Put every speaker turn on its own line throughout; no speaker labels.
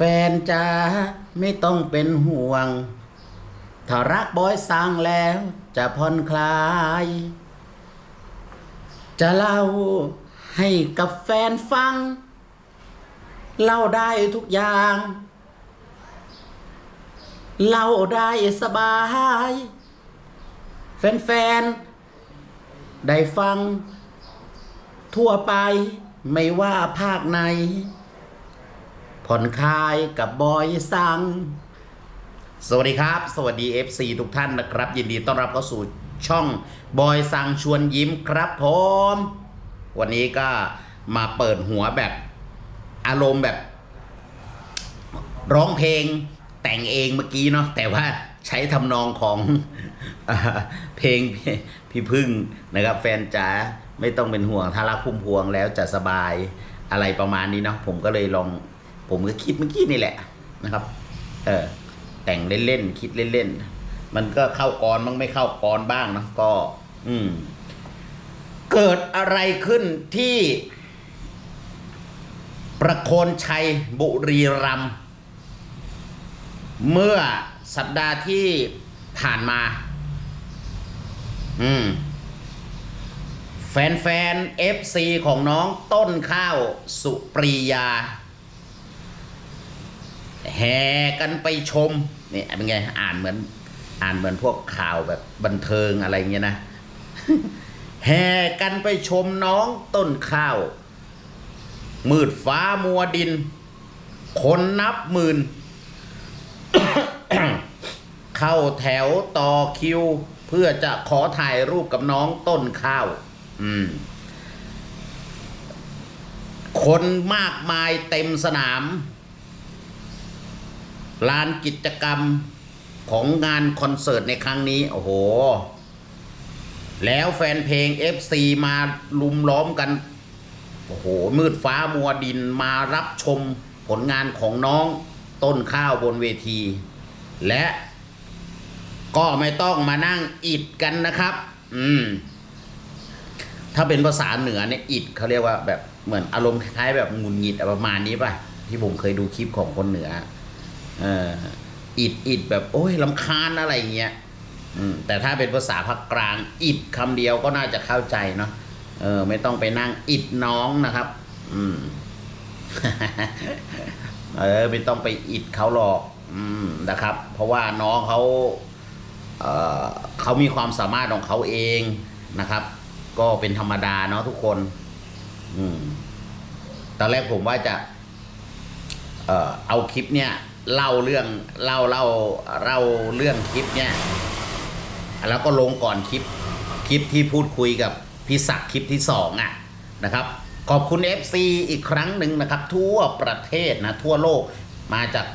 แฟนจ้าไม่ต้องเป็นห่วง ถ้ารักบอยสั่งแล้วจะผ่อนคลาย จะเล่าให้กับแฟนฟัง เล่าได้ทุกอย่าง เล่าได้สบาย แฟนๆ ได้ฟังทั่วไปไม่ว่าภาคไหน ผ่อนคลายกับบอยสัง สวัสดีครับ สวัสดี FC ทุกท่านนะครับ ยินดีต้อนรับเข้าสู่ช่องบอยสังชวนยิ้มครับผมวันนี้ก็มาเปิดหัวแบบอารมณ์แบบ ร้องเพลงแต่งเองเมื่อกี้เนาะแต่ว่าใช้ทำนองของอเพลงพี่พี่พึ่งนะครับ แฟนจ๋าไม่ต้องเป็นห่วงถ้ารักพุ่มพวงแล้วจะสบายอะไรประมาณนี้เนาะผมก็เลยลอง ผมก็คิดเมื่อกี้นี่แหละนะครับ เออแต่งเล่นๆคิดเล่นๆมันก็เข้ากรบ้างไม่เข้ากรบ้างนะก็ อืม เกิดอะไรขึ้นที่ ประโคนชัยบุรีรัมเมื่อสัปดาห์ที่ผ่านมา อืม แฟนๆ FC ของน้องต้นข้าวสุปรียา แห่กันไปชมนี่เป็นไงอ่านเหมือน อ่านเหมือนพวกข่าวแบบบันเทิงอะไรเงี้ยนะแห่กันไปชมน้องต้นข้าว มืดฟ้ามัวดิน คนนับหมื่น เข้าแถวต่อคิว เพื่อจะขอถ่ายรูปกับน้องต้นข้าว อืม คนมากมายเต็มสนาม ลานกิจกรรมของงานคอนเสิร์ตในครั้งนี้ โอ้โห แล้วแฟนเพลง FC มาลุมล้อมกัน โอ้โห มืดฟ้ามัวดินมารับชมผลงานของน้องต้นข้าวบนเวที และก็ไม่ต้องมานั่งอิดกันนะครับ อืม ถ้าเป็นภาษาเหนือเนี่ยอิดเขาเรียกว่าแบบเหมือนอารมณ์คล้ายๆแบบงุนหงิดประมาณนี้ป่ะ ที่ผมเคยดูคลิปของคนเหนือ อออิดอิดแบบโอ้ยลำคาญอะไรเงี้ยแต่ถ้าเป็นภาษาภาคกลาง อิดคำเดียวก็น่าจะเข้าใจเนาะเออ ไม่ต้องไปนั่งอิดน้องนะครับ อืมเออไม่ต้องไปอิดเขาหรอก อืมนะครับ เพราะว่าน้องเขาเอ่อเขามีความสามารถของเขาเองนะครับ ก็เป็นธรรมดาเนาะทุกคน อืมตอนแรกผมว่าจะ เออเอาคลิปเนี่ย เล่าเรื่องเล่าเล่าเล่าเรื่องคลิปเนี่ยแล้วก็ลงก่อนคลิปคลิปที่พูดคุยกับพี่ศักดิ์คลิปที่สองอะนะครับ ขอบคุณ FC อีกครั้งหนึ่งนะครับ ทั่วประเทศนะทั่วโลกมาจาก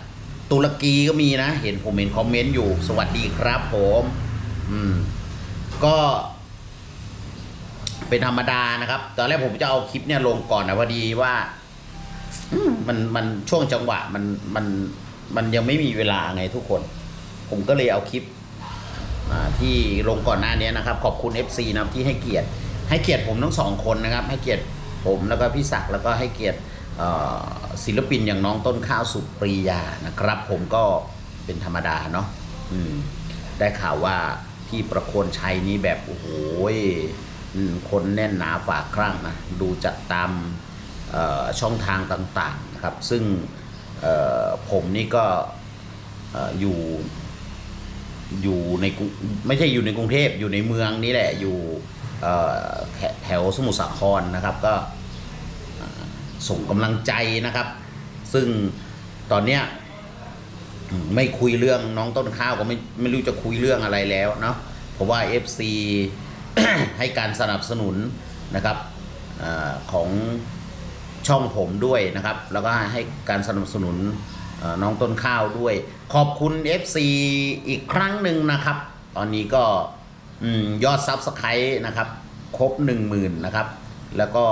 ตุรกีก็มีนะ เห็นผมเห็นคอมเมนต์อยู่สวัสดีครับผม อืม ก็เป็นธรรมดานะครับ ตอนแรกผมจะเอาคลิปเนี่ยลงก่อนนะพอดีว่า มันมันช่วงจังหวะมันมัน มันยังไม่มีเวลาไงทุกคน ผมก็เลยเอาคลิปที่ลงก่อนหน้านี้นะครับ ขอบคุณ FC นะที่ให้เกียรติ ให้เกียรติผมทั้งสองคนนะครับ ให้เกียรติผมแล้วก็พี่ศักดิ์แล้วก็ให้เกียรติศิลปินอย่างน้องต้นข้าวสุปรียานะครับ ผมก็เป็นธรรมดาเนาะได้ข่าวว่าที่ประโคนชัยนี้แบบโอ้โหคนแน่นหนาฝากครั่งนะดูจากตามช่องทางต่างๆนะครับ ซึ่ง ผมนี่ก็เอ่อยู่อยู่ในไม่ใช่อยู่ในกรุงเทพอยู่ในเมืองนี่แหละอยู่แถวสมุทรสาครนะครับก็ส่งกำลังใจนะครับ ซึ่งตอนเนี้ยไม่คุยเรื่องน้องต้นข้าวก็ไม่ไม่รู้จะคุยเรื่องอะไรแล้วเนาะเพราะว่า FC ให้การสนับสนุนนะครับอของ ช่องผมด้วยนะครับ แล้วก็ให้การสนับสนุนน้องต้นข้าวด้วย ขอบคุณ FC อีกครั้งหนึ่งนะครับ ตอนนี้ก็อยอดซับสไครต์นะครับ ครบ 1 0,000 นะครับ แล้วก็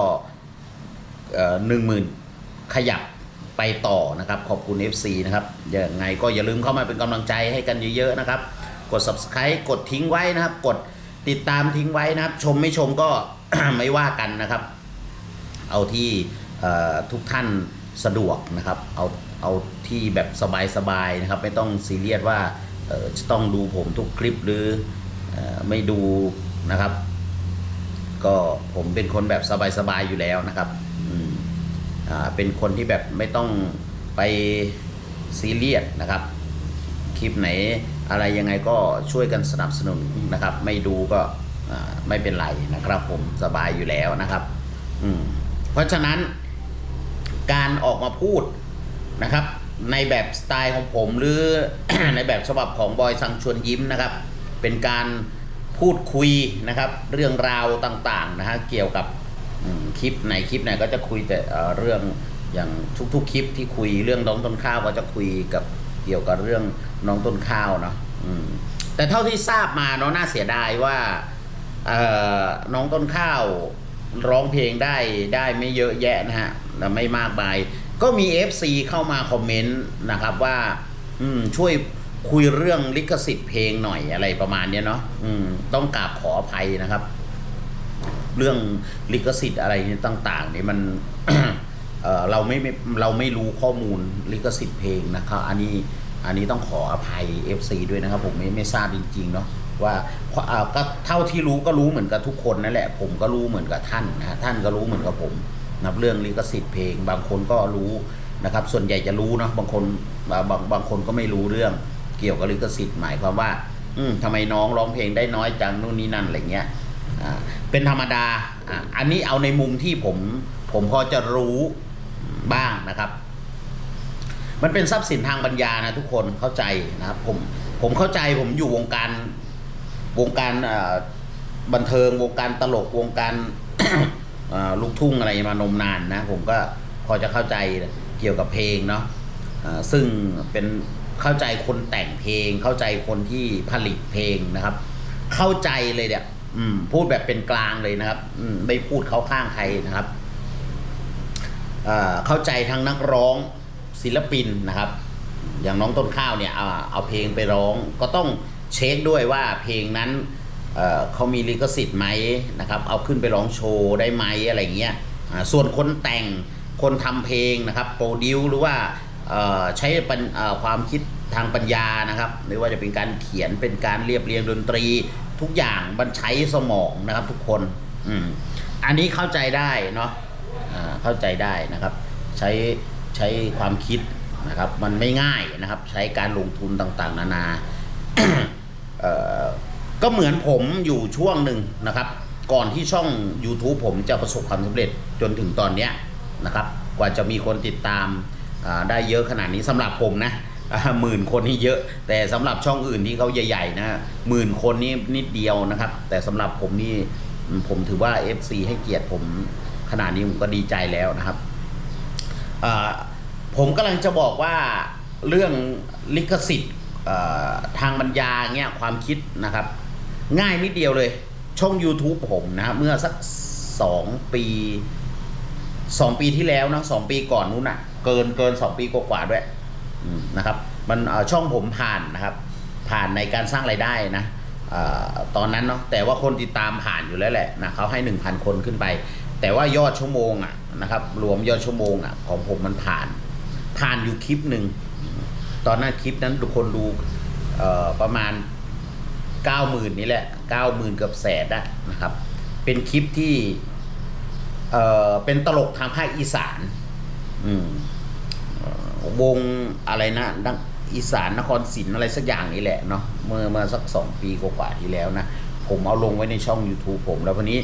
หนึ่งหมื่นขยับไปต่อนะครับ ขอบคุณ FC นะครับยังไงก็อย่าลืมเข้ามาเป็นกำลังใจให้กันเยอะๆนะครับ กด subscribe กดทิ้งไว้นะครับ กดติดตามทิ้งไว้นะครับ ชมไม่ชมก็ไม่ว่ากันนะครับ เอาที่ ทุกท่านสะดวกนะครับ เอาเอาที่แบบสบายๆนะครับ ไม่ต้องซีเรียสว่าจะต้องดูผมทุกคลิปหรืออไม่ดูนะครับ ก็ผมเป็นคนแบบสบายๆอยู่แล้วนะครับอ่าเป็นคนที่แบบไม่ต้องไปซีเรียสนะครับ คลิปไหนอะไรยังไงก็ช่วยกันสนับสนุนนะครับ ไม่ดูก็ไม่เป็นไรนะครับ ผมสบายอยู่แล้วนะครับอืมเพราะฉะนั้น การออกมาพูดนะครับ ในแบบสไตล์ของผมหรือ ในแบบฉบับของบอยสังชวนยิ้มนะครับ เป็นการพูดคุยนะครับ เรื่องราวต่างๆนะฮะเกี่ยวกับคลิปไหนคลิปไหนก็จะคุยแต่เรื่องอย่างทุกๆคลิปที่คุยเรื่องน้องต้นข้าวก็จะคุยกับเกี่ยวกับเรื่องน้องต้นข้าวเนาะแต่เท่าที่ทราบมาเนาะน่าเสียดายว่าน้องต้นข้าว ร้องเพลงได้ได้ไม่เยอะแยะนะฮะและไม่มากมาย ก็มี FC เข้ามาคอมเมนต์นะครับว่า อืมช่วยคุยเรื่องลิขสิทธิ์เพลงหน่อยอะไรประมาณเนี้ยเนาะอืมต้องกราบขออภัยนะครับ เรื่องลิขสิทธิ์อะไรต่างๆนี่มันเเราไม่ไม่เราไม่รู้ข้อมูลลิขสิทธิ์เพลงนะครับ อันนี้อันนี้ต้องขออภัย FC ด้วยนะครับ ผมไม่ไม่ทราบจริงๆเนาะ ว่าก็เท่าที่รู้ก็รู้เหมือนกับทุกคนนั่นแหละ ผมก็รู้เหมือนกับท่านนะท่านก็รู้เหมือนกับผมนะครับเรื่องลิขสิทธิ์เพลง บางคนก็รู้นะครับ ส่วนใหญ่จะรู้เนาะบางคนบางบางบางคนก็ไม่รู้เรื่องเกี่ยวกับลิขสิทธิ์หมายความว่า อืมทำไมน้องร้องเพลงได้น้อยจังนู่นนี่นั่นอะไรเงี้ยอ่าเป็นธรรมดาอ่าอันนี้เอาในมุมที่ผมผมพอจะรู้บ้างนะครับ มันเป็นทรัพย์สินทางปัญญานะทุกคนเข้าใจนะครับผมผมเข้าใจผมอยู่วงการ วงการบันเทิงวงการตลกวงการลูกทุ่งอะไรมานมนานนะ ผมก็พอจะเข้าใจเกี่ยวกับเพลงเนาะซึ่งเป็นเข้าใจคนแต่งเพลง เข้าใจคนที่ผลิตเพลงนะครับ เข้าใจเลยเนี่ยพูดแบบเป็นกลางเลยนะครับไม่พูดเข้าข้างใครนะครับเข้าใจทั้งนักร้องศิลปินนะครับ อย่างน้องต้นข้าวเนี่ยเอาเพลงไปร้องก็ต้อง เช็คด้วยว่าเพลงนั้นเเขามีลิขสิทธิ์ไหมนะครับ เอาขึ้นไปร้องโชว์ได้ไหมอะไรเงี้ยส่วนคนแต่งคนทำเพลงนะครับโปรดิวหรือว่าใช้ความคิดทางปัญญานะครับไม่ว่าจะเป็นการเขียนเป็นการเรียบเรียงดนตรี ทุกอย่างมันใช้สมองนะครับทุกคนอืมอันนี้เข้าใจได้เนาะเข้าใจได้นะครับ ใช้ใช้ความคิดนะครับ มันไม่ง่ายนะครับ ใช้การลงทุนต่างๆ นานา ก็เหมือนผมอยู่ช่วงหนึ่งนะครับ ก่อนที่ช่อง YouTube ผมจะประสบความสำเร็จจนถึงตอนเนี้ยนะครับ กว่าจะมีคนติดตามได้เยอะขนาดนี้สำหรับผมนะหมื่นคนนี่เยอะ แต่สำหรับช่องอื่นที่เขาใหญ่ๆนะหมื่นคนนี่นิดเดียวนะครับ แต่สำหรับผมนี่ผมถือว่า FC ให้เกียรติผมขนาดนี้ผมก็ดีใจแล้วนะครับผมกำลังจะบอกว่าเรื่องลิขสิทธิ์ ทางบรรยาเงี้ยความคิดนะครับ ง่ายนิดเดียวเลย ช่อง YouTube ผมนะเมื่อสักสองปีสองปีที่แล้วนะสองปีก่อนนู้นน่ะ เกินเกินสองปีกว่าๆด้วยนะครับ มันช่องผมผ่านนะครับ ผ่านในการสร้างไรายได้นะออตอนนั้นเนาะแต่ว่าคนติดตามผ่านอยู่แล้วแหละนะเขาให้ 1,000 คนขึ้นไป แต่ว่ายอดชั่วโมงอะนะครับ รวมยอดชั่วโมงอะของผมมันผ่าน ผ่านอยู่คลิปหนึ่ง ตอนนั้นคลิปนั้นทุกคนดูประมาณ 90,000 นี่แหละ 90,000 เกือบแสนอะนะครับ เป็นคลิปที่เเป็นตลกทางภาคอีสานวงอะไรนะดังอีสานนครศรีอะไรสักอย่างนี่แหละเนาะเมื่อเมื่อสักสองปีกว่าที่แล้วนะ ผมเอาลงไว้ในช่อง YouTube ผม แล้ววันนี้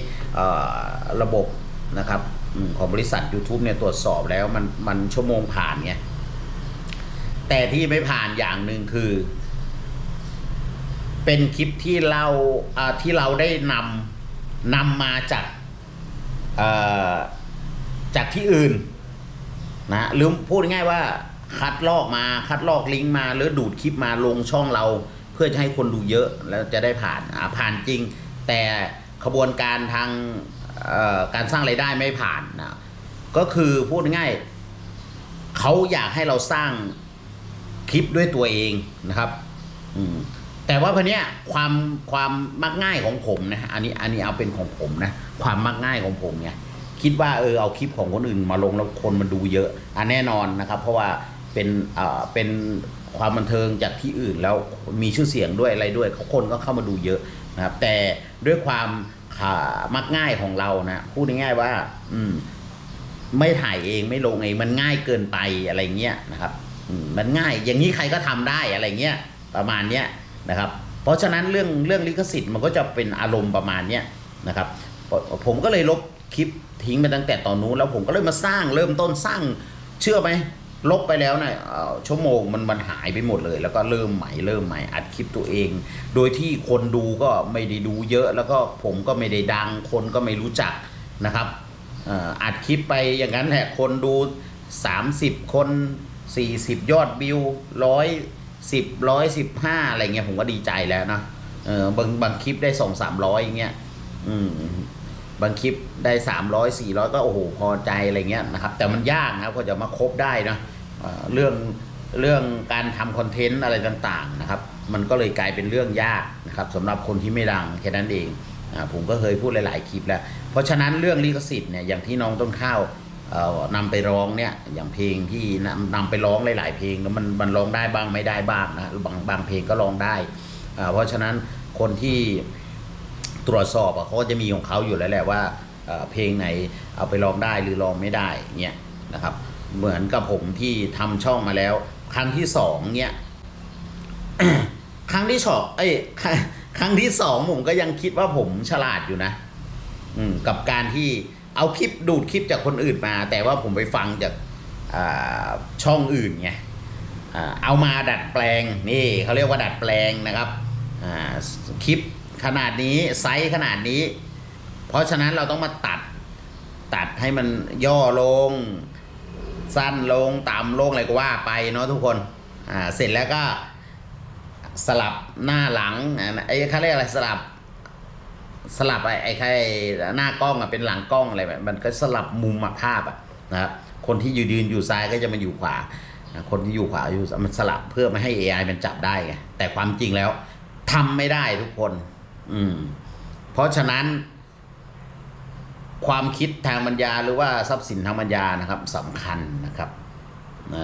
ระบบนะครับอของบริษัท YouTube เนี่ยตรวจสอบแล้วมันมันชั่วโมงผ่านไง แต่ที่ไม่ผ่านอย่างหนึ่งคือ เป็นคลิปที่เราที่เราได้นำนำมาจากจากที่อื่นนะหรือพูดง่ายว่าคัดลอกมาคัดลอกลิงก์มาหรือดูดคลิปมาลงช่องเรา เพื่อจะให้คนดูเยอะแล้วจะได้ผ่านผ่านจริง แต่ขบวนการทางการสร้างไรายได้ไม่ผ่านนะก็คือพูดง่ายเขาอยากให้เราสร้าง คลิปด้วยตัวเองนะครับ อืมแต่ว่าพเนี้ยความความมักง่ายของผมนะอันนี้อันนี้เอาเป็นของผมนะความมักง่ายของผมไงคิดว่าเออเอาคลิปของคนอื่นมาลงแล้วคนมันดูเยอะอะแน่นอนนะครับ เพราะว่าเป็นอ่าเป็นความบันเทิงจากที่อื่นแล้วมีชื่อเสียงด้วยอะไรด้วยเขาคนก็เข้ามาดูเยอะนะครับ แต่ด้วยความขามักง่ายของเรานะพูดง่ายๆว่า อืม ไม่ถ่ายเองไม่ลงเองมันง่ายเกินไปอะไรเงี้ยนะครับ มันง่าย อย่างนี้ใครก็ทำได้อะไรเงี้ยประมาณเนี้ยนะครับ เพราะฉะนั้นเรื่องเรื่องลิขสิทธิ์มันก็จะเป็นอารมณ์ประมาณเนี้ยนะครับผมก็เลยลบคลิปทิ้งไปตั้งแต่ตอนนู้นแล้วผมก็เลยมาสร้างเริ่มต้นสร้างเชื่อไหมลบไปแล้วนะเอ่อชั่วโมงมันมันหายไปหมดเลย แล้วก็เริ่มใหม่เริ่มใหม่อัดคลิปตัวเอง โดยที่คนดูก็ไม่ได้ดูเยอะ แล้วก็ผมก็ไม่ได้ดัง คนก็ไม่รู้จักนะครับอัดคลิปไปอย่างนั้นแหละคนดู 30 คน 40 ยอดวิวร้อยสิบร้อยสิบห้าอะไรเงี้ยผมก็ดีใจแล้วนะเออบางบางคลิปได้สองสามร้อยอย่างเงี้ยอืมบางคลิปได้สามร้อยสี่ร้อยก็โอ้โหพอใจอะไรเงี้ยนะครับ แต่มันยากนะครับกว่าจะมาครบได้นะเรื่องเรื่องการทำคอนเทนต์อะไรต่างๆนะครับ มันก็เลยกลายเป็นเรื่องยากนะครับสำหรับคนที่ไม่ดังแค่นั้นเองอ่าผมก็เคยพูดหลาย ๆ คลิปแล้ว เพราะฉะนั้นเรื่องลิขสิทธิ์เนี่ยอย่างที่น้องต้นข้าว นำไปร้องเนี่ยอย่างเพลงที่นำนำไปร้องหลาย ๆ เพลงแล้วมันมันร้องได้บ้างไม่ได้บ้างนะบางบางเพลงก็ร้องได้อ่าเพราะฉะนั้นคนที่ตรวจสอบอะเขาก็จะมีของเขาอยู่แล้วแหละว่าเพลงไหนเอาไปร้องได้หรือร้องไม่ได้เนี่ยนะครับเหมือนกับผมที่ทำช่องมาแล้ว ครั้งที่สองเนี่ยครั้งที่สองเอ้ยครั้งครั้งที่สองผมก็ยังคิดว่าผมฉลาดอยู่นะ อืกับการที่ เอาคลิปดูดคลิปจากคนอื่นมา แต่ว่าผมไปฟังจากช่องอื่นไงอเอามาดัดแปลงนี่เขาเรียกว่าดัดแปลงนะครับคลิปขนาดนี้ไซส์ขนาดนี้ เพราะฉะนั้นเราต้องมาตัดตัดให้มันย่อลง สั้นลงต่ำลงอะไรก็ว่าไปเนาะทุกคนเสร็จแล้วก็สลับหน้าหลังไอ้เขาเรียกอะไรสลับ สลับไอ้ไอ้ใครหน้ากล้องอะเป็นหลังกล้องอะไรแบบมันก็สลับมุมภาพอะนะครับคนที่ยืนยืนอยู่ซ้ายก็จะมาอยู่ขวา คนที่อยู่ขวาอยู่มันสลับเพื่อไม่ให้ AI มันจับได้ไงแต่ความจริงแล้วทำไม่ได้ทุกคน อืม เพราะฉะนั้น ความคิดทางปัญญาหรือว่าทรัพย์สินทางปัญญานะครับสำคัญนะครับเ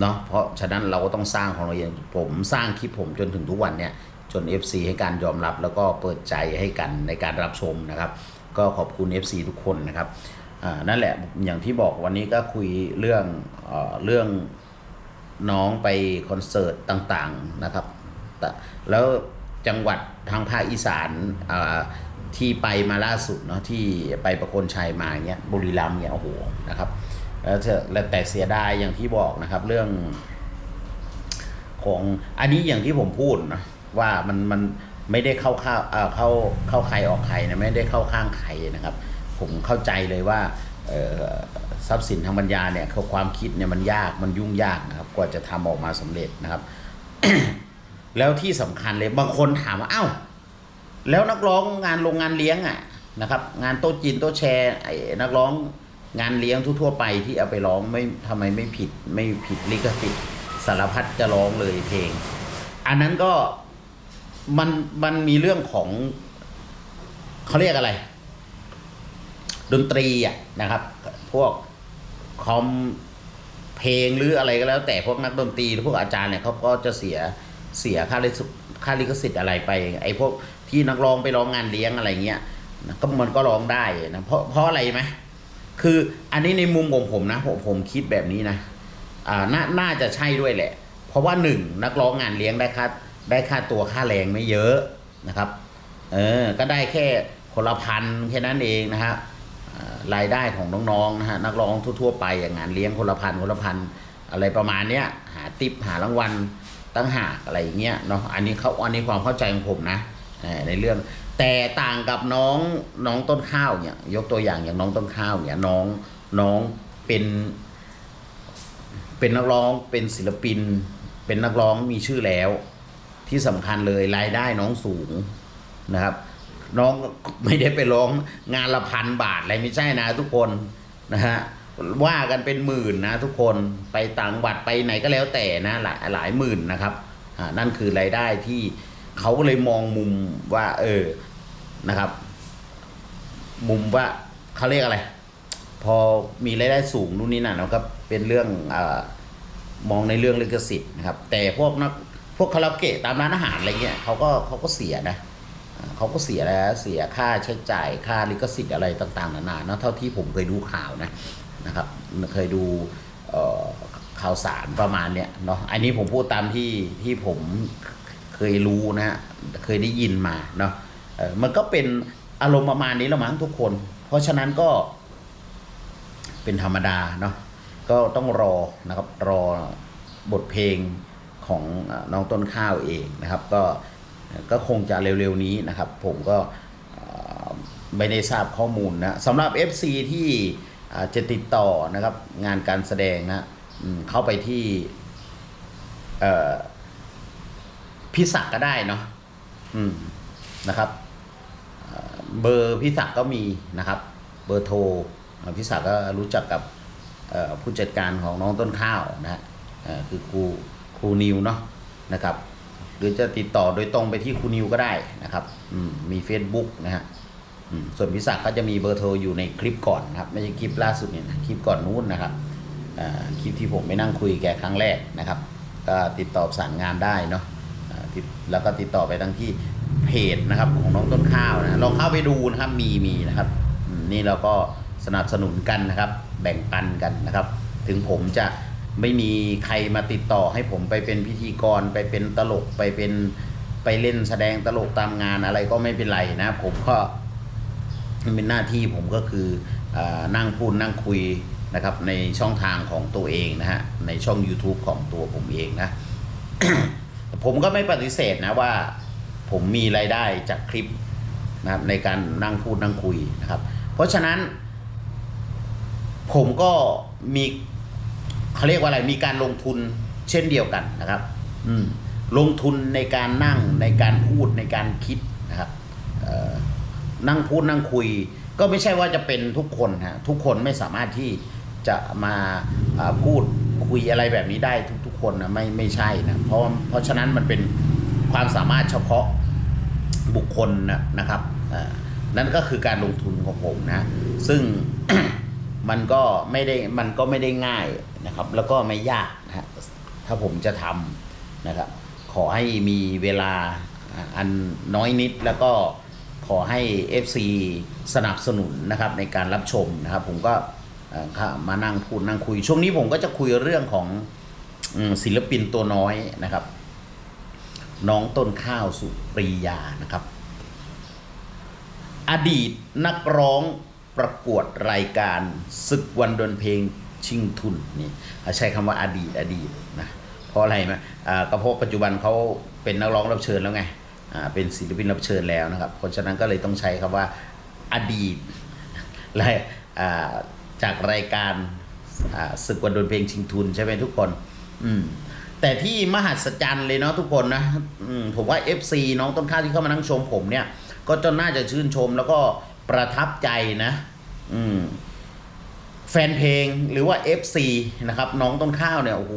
เนาะเพราะฉะนั้นเราก็ต้องสร้างของเราเองผมสร้างคลิปผมจนถึงทุกวันเนี่ย จน FC ให้การยอมรับแล้วก็เปิดใจให้กันในการรับชมนะครับ ก็ขอบคุณ FC ทุกคนนะครับนั่นแหละอย่างที่บอกวันนี้ก็คุยเรื่องเอเรื่องน้องไปคอนเสิร์ตต่างๆนะครับ แล้วจังหวัดทางภาคอีสานที่ไปมาล่าสุดเนาะที่ไปประโคนชัยมาเงี้ยบุรีรัมย์เงี้ยโอ้โหนะครับแล้วแล้วแต่เสียดายอย่างที่บอกนะครับเรื่องของอันนี้อย่างที่ผมพูดนะ ว่ามันมันไม่ได้เข้าข้าเอ่อเข้าเข้าใครออกใครนะไม่ได้เข้าข้างใครนะครับ ผมเข้าใจเลยว่าเอ่อทรัพย์สินทางปัญญาเนี่ยเขาความคิดเนี่ยมันยากมันยุ่งยากนะครับ กว่าจะทำออกมาสำเร็จนะครับ แล้วที่สำคัญเลยบางคนถามว่าเอ้าแล้วนักร้องงานโรงงานเลี้ยงอะนะครับ งานโต๊ะจีนโต๊ะแชร์ไอ้นักร้องงานเลี้ยงทั่วๆไปที่เอาไปร้องไม่ทำไมไม่ผิดไม่ผิดลิขสิทธิ์สารพัดจะร้องเลยเพลง อันนั้นก็ มันมันมีเรื่องของเขาเรียกอะไร ดนตรีอะนะครับ พวกคอมเพลงหรืออะไรก็แล้ว แต่พวกนักดนตรีหรือพวกอาจารย์เนี่ยเขาก็จะเสียเสียค่าลิขค่าลิขสิทธิ์อะไรไป ไอ้พวกที่นักร้องไปร้องงานเลี้ยงอะไรเงี้ยก็มันก็ร้องได้นะเพราะเพราะอะไรไหมคืออันนี้ในมุมของผมนะผมผมคิดแบบนี้นะอ่านาน่าจะใช่ด้วยแหละ เพราะว่าหนึ่งนักร้องงานเลี้ยงได้ค่า ได้ค่าตัวค่าแรงไม่เยอะนะครับ เออ ก็ได้แค่คนละพันแค่นั้นเองนะฮะรายได้ของน้องๆนะฮะนักร้องทั่วๆไปอย่างงานเลี้ยงคนละพันคนละพันอะไรประมาณเนี้ยหาติปหารางวัลตั้งหากอะไรอย่างเงี้ยเนาะอันนี้เขาอันนี้ความเข้าใจของผมนะในเรื่อง แต่ต่างกับน้องน้องต้นข้าวเนี่ยยกตัวอย่างอย่างน้องต้นข้าวเนี่ยน้องน้องเป็นเป็นนักร้องเป็นศิลปิน เป็นนักร้องมีชื่อแล้ว ที่สำคัญเลยรายได้น้องสูงนะครับ น้องไม่ได้ไปร้องงานละพันบาทอะไรไม่ใช่นะทุกคนนะฮะว่ากันเป็นหมื่นนะทุกคนไปต่างจังหวัดไปไหนก็แล้วแต่นะหลายหลายหมื่นนะครับอ่านั่นคือรายได้ที่เขาก็เลยมองมุมว่า เออนะครับ มุมว่าเขาเรียกอะไร พอมีรายได้สูงนู่นนี่นั่นแล้วก็เป็นเรื่องอามองในเรื่องลิขสิทธิ์นะครับ แต่พวกนัก พวกคาราโอเกะตามร้านอาหารอะไรเงี้ยเขาก็เขาก็เสียนะเขาก็เสียแล้วเสียค่าใช้จ่ายค่าลิขสิทธิ์อะไรต่างๆนานาเนาะเท่าที่ผมเคยดูข่าวนะนะครับเคยดูข่าวสารประมาณเนี้ยเนาะอันนี้ผมพูดตามที่ที่ผมเคยรู้นะเคยได้ยินมาเนาะมันก็เป็นอารมณ์ประมาณนี้ล้วมั้งทุกคน เพราะฉะนั้นก็เป็นธรรมดาเนาะก็ต้องรอนะครับรอบทเพลง ของน้องต้นข้าวเองนะครับก็ก็คงจะเร็วๆนี้นะครับ ผมก็ไม่ได้ทราบข้อมูลนะสำหรับ FC ที่อ่จะติดต่อนะครับงานการแสดงนะเข้าไปที่พิศักก์ก็ได้เนาะนะครับเบอร์พี่ศักก์ก็มีนะครับ เบอร์โทรพี่ศักก์ก็รู้จักกับผู้จัดการของน้องต้นข้าวนะคือครู ครูนิวเนาะนะครับ หรือจะติดต่อโดยตรงไปที่ครูนิวก็ได้นะครับมมี Facebook นะฮะส่วนพี่ศักก็จะมีเบอร์โทรอยู่ในคลิปก่อนนะครับ ไม่ใช่คลิปล่าสุดเนี่ยนะคลิปก่อนนู้นนะครับคลิปที่ผมไปนั่งคุยแกครั้งแรกนะครับ ก็ติดต่อสานงานได้เนาะแล้วก็ติดต่อไปทั้งที่เพจนะครับของน้องต้นข้าวนะลองเข้าไปดูนะครับมีมีนะครับ นี่เราก็สนับสนุนกันนะครับ แบ่งปันกันนะครับ ถึงผมจะ ไม่มีใครมาติดต่อให้ผมไปเป็นพิธีกรไปเป็นตลกไปเป็นไปเล่นแสดงตลกตามงานอะไรก็ไม่เป็นไรนะ ผมก็เป็นหน้าที่ผมก็คืออนั่งพูดนั่งคุยนะครับ ในช่องทางของตัวเองนะฮะในช่อง YouTube ของตัวผมเองนะ ผมก็ไม่ปฏิเสธนะว่า ผมมีรายได้จากคลิปนะครับในการนั่งพูดนั่งคุยนะครับ เพราะฉะนั้น ผมก็มี เขาเรียกว่าอะไรมีการลงทุนเช่นเดียวกันนะครับ อืมลงทุนในการนั่งในการพูดในการคิดนะครับนั่งพูดนั่งคุย ก็ไม่ใช่ว่าจะเป็นทุกคนฮะทุกคนไม่สามารถที่จะมาพูดคุยอะไรแบบนี้ได้ทุก ๆ คนนะไม่ไม่ใช่นะเพราะเพราะฉะนั้นมันเป็นความสามารถเฉพาะบุคคลนะนะครับนั่นก็คือการลงทุนของผมนะ ซึ่ง มันก็ไม่ได้มันก็ไม่ได้ง่ายนะครับ แล้วก็ไม่ยากนะถ้าผมจะทำนะครับ ขอให้มีเวลาอันน้อยนิดแล้วก็ขอให้ FC สนับสนุนนะครับในการรับชมนะครับ ผมก็มานั่งพูดนั่งคุย ช่วงนี้ผมก็จะคุยเรื่องของศิลปินตัวน้อยนะครับ น้องต้นข้าวสุปรียานะครับ อดีตนักร้อง ประกวดรายการศึกวันดนเพลงชิงทุนนี่ใช้คำว่าอดีตอดีตนะเพราะอะไรไหมก็เพราะปัจจุบันเขาเป็นนักร้องรับเชิญแล้วไงเป็นศิลปินรับเชิญแล้วนะครับเพราะฉะนั้นก็เลยต้องใช้คำว่าอดีตและจากรายการศึกวันดนเพลงชิงทุนใช่ไหมทุกคนอืมแต่ที่มหัศจรรย์เลยเนาะทุกคนนะผมว่า FC น้องต้นข้าวที่เข้ามานั่งชมผมเนี่ย ก็จะน่าจะชื่นชมแล้วก็ประทับใจนะ แฟนเพลงหรือว่า FC นะครับ น้องต้นข้าวเนี่ย โอ้โห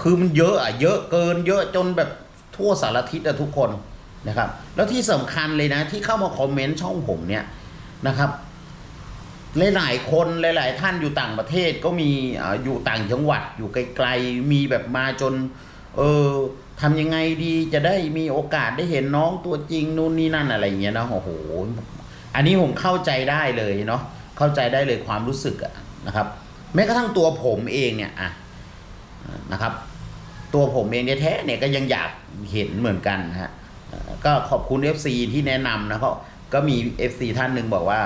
คือมันเยอะอะเยอะเกิน เยอะจนแบบทั่วสารทิศอะทุกคนนะครับ แล้วที่สำคัญเลยนะ ที่เข้ามาคอมเมนต์ช่องผมเนี่ยนะครับหลายๆคนหลาย ๆ ท่านอยู่ต่างประเทศก็มีออยู่ต่างจังหวัดอยู่ไกลๆมีแบบมาจน เออทำยังไงดีจะได้มีโอกาสได้เห็นน้องตัวจริงนู่นนี่นั่นอะไรอย่างเงี้ยนะโอ้โห อันนี้ผมเข้าใจได้เลยเนาะเข้าใจได้เลยความรู้สึกอะนะครับ แม้กระทั่งตัวผมเองเนี่ยอะนะครับ ตัวผมเองแท้ๆเนี่ยก็ยังอยากเห็นเหมือนกันฮะก็ขอบคุณ FC ที่แนะนำนะก็ก็มี FC ท่านหนึ่งบอกว่า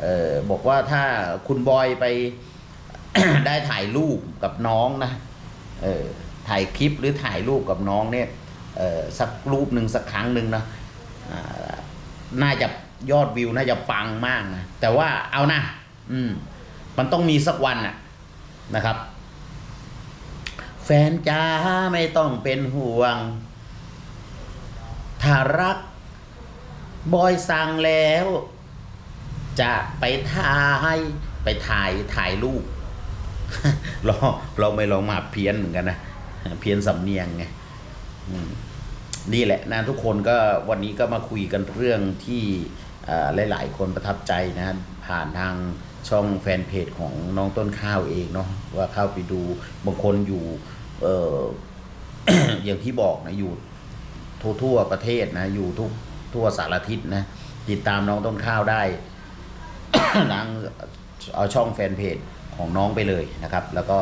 เออบอกว่าถ้าคุณบอยไปได้ถ่ายรูปกับน้องนะเออถ่ายคลิปหรือถ่ายรูปกับน้องเนี่ยเออสักรูปหนึ่งสักครั้งหนึ่งนะอ่าน่าจะ ยอดวิวน่าจะปังมากนะแต่ว่าเอานะอืม มันต้องมีสักวันนะนะครับ แฟนจ้าไม่ต้องเป็นห่วง ถ้ารัก บอยสั่งแล้ว จะไปถ่ายไปถ่ายถ่ายรูปลองลองไม่ลองมาเพี้ยนเหมือนกันนะเพี้ยนสำเนียงไงนี่แหละนะทุกคนก็วันนี้ก็มาคุยกันเรื่องที่ หลาย ๆ คนประทับใจนะผ่านทางช่องแฟนเพจของน้องต้นข้าวเองเนาะว่าเข้าไปดูบางคนอยู่เอออย่างที่บอกนะอยู่ทั่วทั่วประเทศนะ อยู่ทุกทั่วสารทิศนะ ติดตามน้องต้นข้าวได้ทางเอาช่องแฟนเพจของน้องไปเลยนะครับ แล้วก็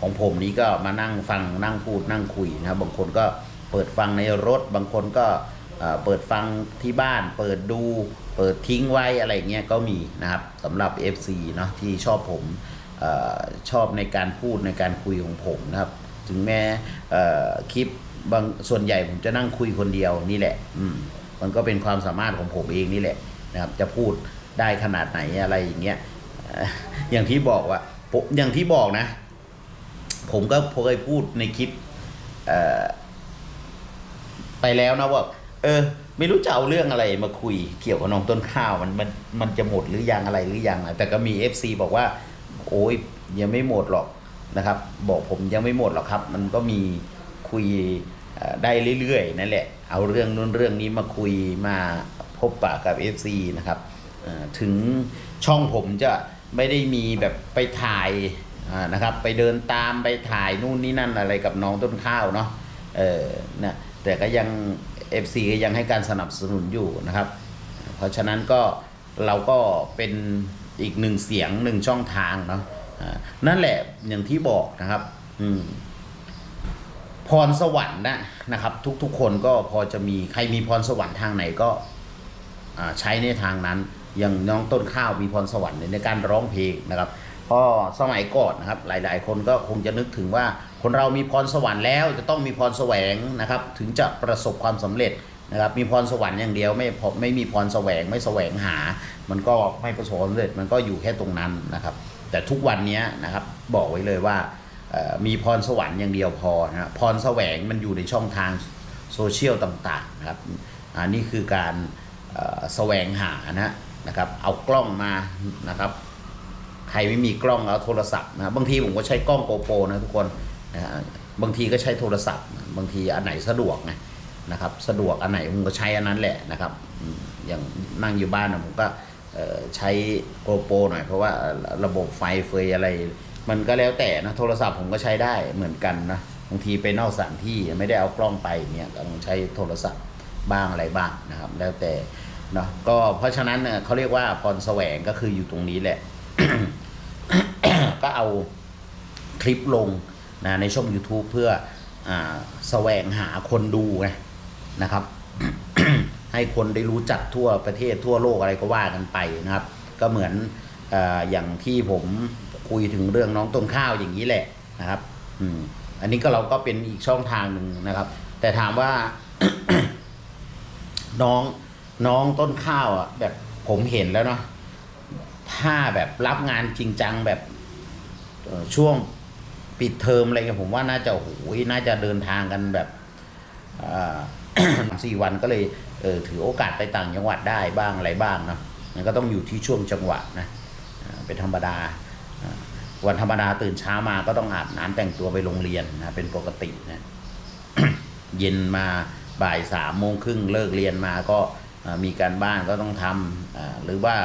ของผมนี้ก็มานั่งฟังนั่งพูดนั่งคุยนะครับบางคนก็เปิดฟังในรถ บางคนก็เปิดฟังที่บ้าน เปิดดู เปิดทิ้งไว้อะไรเงี้ยก็มีนะครับสำหรับ FC เนาะที่ชอบผมออชอบในการพูดในการคุยของผมนะครับ ถึงแม่คลิปบางส่วนใหญ่ผมจะนั่งคุยคนเดียวนี่แหละ อืมมันก็เป็นความสามารถของผมเองนี่แหละนะครับ จะพูดได้ขนาดไหนอะไรอย่างเงี้ยอย่างที่บอกว่าผมอย่างที่บอกนะ ผมก็เคยพูดในคลิปไปแล้วนะว่าเออ ไม่รู้จะเอาเรื่องอะไรมาคุยเกี่ยวกับน้องต้นข้าวมันมันมันจะหมดหรือยังอะไรหรือยังแต่ก็มี FC บอกว่า โอ้ยยังไม่หมดหรอกนะครับ บอกผมยังไม่หมดหรอกครับ มันก็มีคุยได้เรื่อยๆนั่นแหละ เอาเรื่องนู้นเรื่องนี้มาคุยมาพบปะกับ FC นะครับถึงช่องผมจะไม่ได้มีแบบไปถ่ายนะครับ ไปเดินตามไปถ่ายนู่นนี่นั่นอะไรกับน้องต้นข้าวเนาะเออนะแต่ก็ยัง FC ก็ยังให้การสนับสนุนอยู่นะครับ เพราะฉะนั้นก็เราก็เป็นอีกหนึ่งเสียงหนึ่งช่องทางเนาะนั่นแหละอย่างที่บอกนะครับอืมพรสวรรค์นะนะครับ ทุกๆคนก็พอจะมีใครมีพรสวรรค์ทางไหนก็ใช้ในทางนั้น อย่างน้องต้นข้าวมีพรสวรรค์ในการร้องเพลงนะครับพราะสมัยก่อนนะครับ หลาย ๆ คนก็คงจะนึกถึงว่า คนเรามีพรสวรรค์แล้วจะต้องมีพรแสวงนะครับ ถึงจะประสบความสำเร็จนะครับ มีพรสวรรค์อย่างเดียวไม่พอไม่มีพรแสวงไม่แสวงหา มันก็ไม่ประสบความสำเร็จมันก็อยู่แค่ตรงนั้นนะครับ แต่ทุกวันนี้นะครับบอกไว้เลยว่ามีพรสวรรค์อย่างเดียวพอนะพรแสวงมันอยู่ในช่องทางโซเชียลต่างๆนะครับอันนี้คือการแสวงหานะนะครับ เอากล้องมานะครับ ใครไม่มีกล้องเอาโทรศัพท์นะบางทีผมก็ใช้กล้องโกโปรนะทุกคน บางทีก็ใช้โทรศัพท์ บางทีอันไหนสะดวกไงนะครับ สะดวกอันไหนผมก็ใช้อันนั้นแหละนะครับ อย่างนั่งอยู่บ้านนะผมก็ใช้โกโปรหน่อยเพราะว่าระบบไฟเฟยอะไร มันก็แล้วแต่นะโทรศัพท์ผมก็ใช้ได้เหมือนกันนะบางทีไปนอกสถานที่ไม่ได้เอากล้องไปเนี่ยต้องใช้โทรศัพท์บ้างอะไรบ้างนะครับ แล้วแต่เนาะก็เพราะฉะนั้นเนี่ยเขาเรียกว่าพรแสวงก็คืออยู่ตรงนี้แหละ ก็เอาคลิปลง นะในช่อง YouTube เพื่ออแสวงหาคนดูไงนะครับ ให้คนได้รู้จักทั่วประเทศทั่วโลกอะไรก็ว่ากันไปนะครับ ก็เหมือนออย่างที่ผมคุยถึงเรื่องน้องต้นข้าวอย่างนี้แหละนะครับอืมอันนี้ก็เราก็เป็นอีกช่องทางหนึ่งนะครับ แต่ถามว่าน้องน้องต้นข้าวอะ แบบผมเห็นแล้วเนาะถ้าแบบรับงานจริงจังแบบช่วง ปิดเทอมอะไรเงี้ยผมว่าน่าจะโอ้โหน่าจะเดินทางกันแบบสี่วันก็เลยเออถือโอกาสไปต่างจังหวัดได้บ้างอะไรบ้างเนาะมันก็ต้องอยู่ที่ช่วงจังหวะนะเป็นธรรมดา วันธรรมดาตื่นเช้ามาก็ต้องอาบน้ำแต่งตัวไปโรงเรียนนะเป็นปกตินะเย็นมาบ่ายสามโมงครึ่งเลิกเรียนมาก็มีการบ้านก็ต้องทำหรือว่า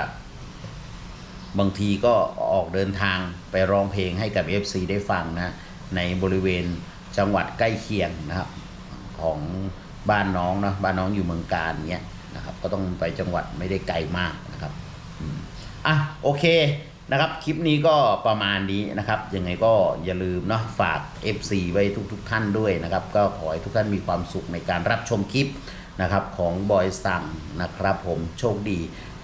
บางทีก็ออกเดินทางไปร้องเพลงให้กับ FC ได้ฟังนะในบริเวณจังหวัดใกล้เคียงนะครับของบ้านน้องนะบ้านน้องอยู่เมืองการเงี้ยนะครับก็ต้องไปจังหวัดไม่ได้ไกลมากนะครับอะโอเคนะครับคลิปนี้ก็ประมาณนี้นะครับยังไงก็อย่าลืมเนาะฝาก FC ไว้ทุกๆทท่านด้วยนะครับ ก็ขอให้ทุกท่านมีความสุขในการรับชมคลิปนะครับของบอยสั่งนะครับผมโชคดี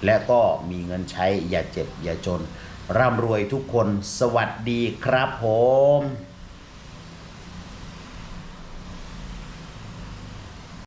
และก็มีเงินใช้อย่าเจ็บอย่าจน ร่ำรวยทุกคนสวัสดีครับผม